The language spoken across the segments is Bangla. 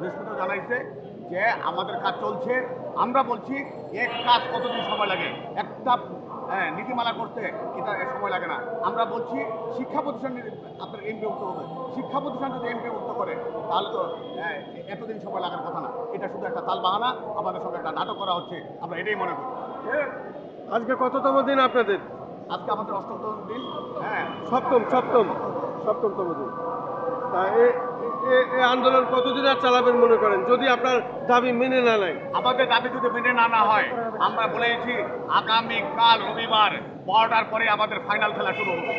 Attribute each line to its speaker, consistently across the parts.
Speaker 1: বৃহস্পতি জানাইছে যে আমাদের কাজ চলছে। আমরা বলছি এক কাজ কতদিন সময় লাগে? একটা হ্যাঁ, নীতিমালা করতে এটা সময় লাগে না। আমরা বলছি শিক্ষা প্রতিষ্ঠান আপনার এমপি উক্ত হবে শিক্ষা প্রতিষ্ঠান যদি এমপি উক্ত করে তাহলে তো হ্যাঁ, এতদিন সময় লাগার কথা না। এটা শুধু একটা তাল বাহানা আমাদের সঙ্গে একটা নাটক করা হচ্ছে আমরা এটাই মনে করি।
Speaker 2: আজকে কততম দিন আপনাদের?
Speaker 1: আজকে আমাদের অষ্টমতম দিন হ্যাঁ।
Speaker 2: সপ্তম সপ্তম সপ্তমতম দিন। তা এ- এ- এ আন্দোলন কতদিন আর চালাবেন মনে করেন? যদি আপনার দাবি মেনে না নেয়।
Speaker 1: আমাদের দাবি যদি মেনে না না হয় আমরা বলেছি আগামী কাল রবিবার বারোটার পরে আমাদের ফাইনাল খেলা শুরু হবে।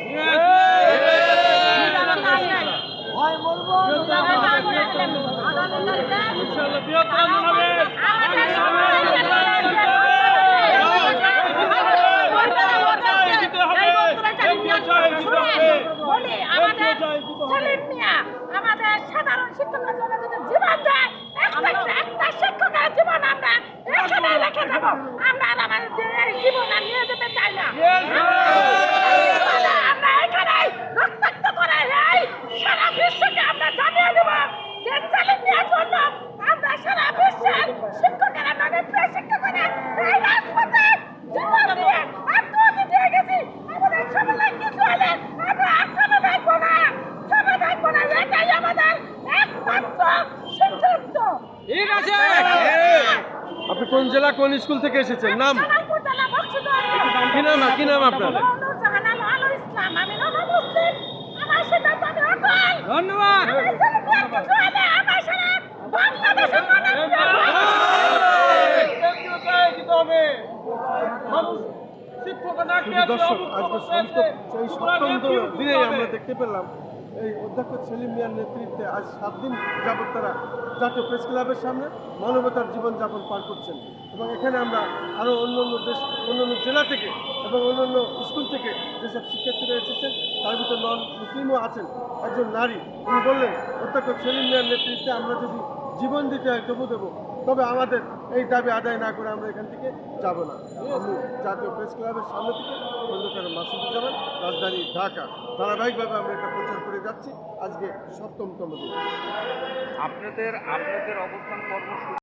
Speaker 3: সেলিম মিয়া আমাদের সাধারণ শিক্ষকের জন্য যদি জীবন দেয় একটা একটা শিক্ষকের জীবন আমরা এখানে রেখে দেবো। আমরা আর আমাদের যে- জীবন আর নিয়ে যেতে চাই না আমরা এখানে রক্তাক্ত করে এই সারা বিশ্বকে আমরা জানিয়ে দেবো যে সেলিম মিয়ার জন্য আমরা সারা বিশ্বের শিক্ষকেরা মানে প্রিয় শিক্ষকেরা এই রাজপথে জীবন দিয়ে আত্মহত্যা দিয়ে গেছি আমাদের সমাজে কিছু হলে আমরা আক্রমণ থাকব না সমাজ থাকব না এটাই আমাদের একমাত্র সিদ্ধান্ত
Speaker 4: ঠিক আছে
Speaker 2: আপনি কোন জেলা কোন স্কুল থেকে এসেছেন? নাম। কি নাম কি নাম আপনার?
Speaker 4: ধন্যবাদ।
Speaker 2: দর্শক আজকে সপ্তম দিনে আমরা দেখতে পেলাম। এই অধ্যক্ষ সেলিম মিয়ার নেতৃত্বে আজ সাত দিন যাবত তারা জাতীয় প্রেস ক্লাবের সামনে মানবতার জীবনযাপন পার করছেন। এবং এখানে আমরা আরও অন্য অন্য দেশ অন্য অন্য জেলা থেকে এবং অন্য অন্য স্কুল থেকে যেসব শিক্ষার্থীরা এসেছেন তার ভিতর নন মুসলিমও আছেন। একজন নারী, উনি বললেন, অধ্যক্ষ সেলিম মিয়ার নেতৃত্বে আমরা যদি জীবন দিতে হয় তবু দেবো, তবে আমাদের এই দাবি আদায় না করে আমরা এখান থেকে যাব না। আমি জাতীয় প্রেস ক্লাবের সামনে থেকে মাসুদুজ্জামান রাজধানী ঢাকা। ধারাবাহিকভাবে আমরা এটা প্রচার করে যাচ্ছি। আজকে সপ্তমতম দিন।
Speaker 4: আপনাদের আপনাদের অবস্থান কর্মসূচি